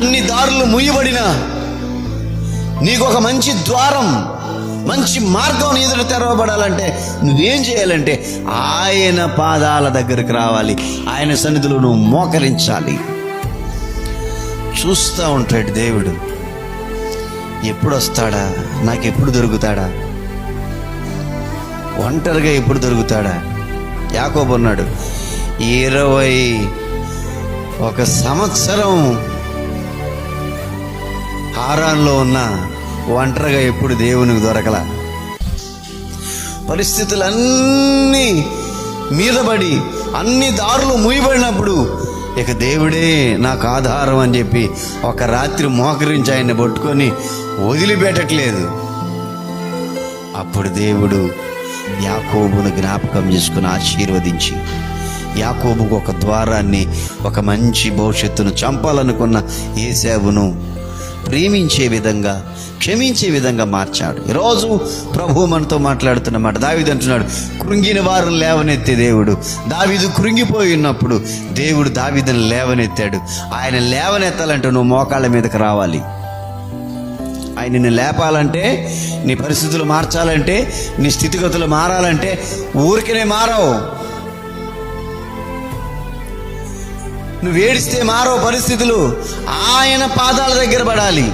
అన్ని దారులు ముయ్యబడిన నీకు ఒక మంచి ద్వారం మంచి మార్గం ఎదురు తెరవబడాలంటే నువ్వేం చేయాలంటే ఆయన పాదాల దగ్గరికి రావాలి. ఆయన సన్నిధిలో నువ్వు మోకరించాలి. చూస్తూ ఉంటాడు దేవుడు. ఎప్పుడు వస్తాడా నాకు ఎప్పుడు దొరుకుతాడా? ఒంటరిగా ఎప్పుడు దొరుకుతాడా? యాకోబు అన్నాడు ఇరవై ఒక సంవత్సరం హారాన్లో ఉన్న ఒంటరిగా ఎప్పుడు దేవునికి దొరకల. పరిస్థితులన్నీ మీదబడి అన్ని దారులు మూయబడినప్పుడు ఇక దేవుడే నాకు ఆధారం అని చెప్పి ఒక రాత్రి మోకరించి ఆయన్ని పట్టుకొని వదిలిపెట్టట్లేదు. అప్పుడు దేవుడు యాకోబును జ్ఞాపకం చేసుకుని ఆశీర్వదించి యాకోబుకు ఒక ద్వారాన్ని ఒక మంచి భవిష్యత్తును చంపాలనుకున్న ఏసావును ప్రేమించే విధంగా క్షమించే విధంగా మార్చాడు. ఈరోజు ప్రభు మనతో మాట్లాడుతున్నమాట దావిది అంటున్నాడు కృంగిన వారిని లేవనెత్తే దేవుడు. దావిదు కృంగిపోయి ఉన్నప్పుడు దేవుడు దావిదని లేవనెత్తాడు. ఆయన లేవనెత్తాలంటే నువ్వు మోకాళ్ళ మీదకి రావాలి. ఆయన నిన్ను లేపాలంటే నీ పరిస్థితులు మార్చాలంటే నీ స్థితిగతులు మారాలంటే ఊరికనే మారావు. నువ్వు ఏడిస్తే మారో పరిస్థితులు ఆయన పాదాల దగ్గర పడాలి.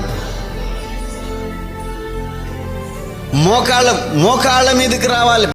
మోకాళ్ళ మోకాళ్ళ మీదకి రావాలి.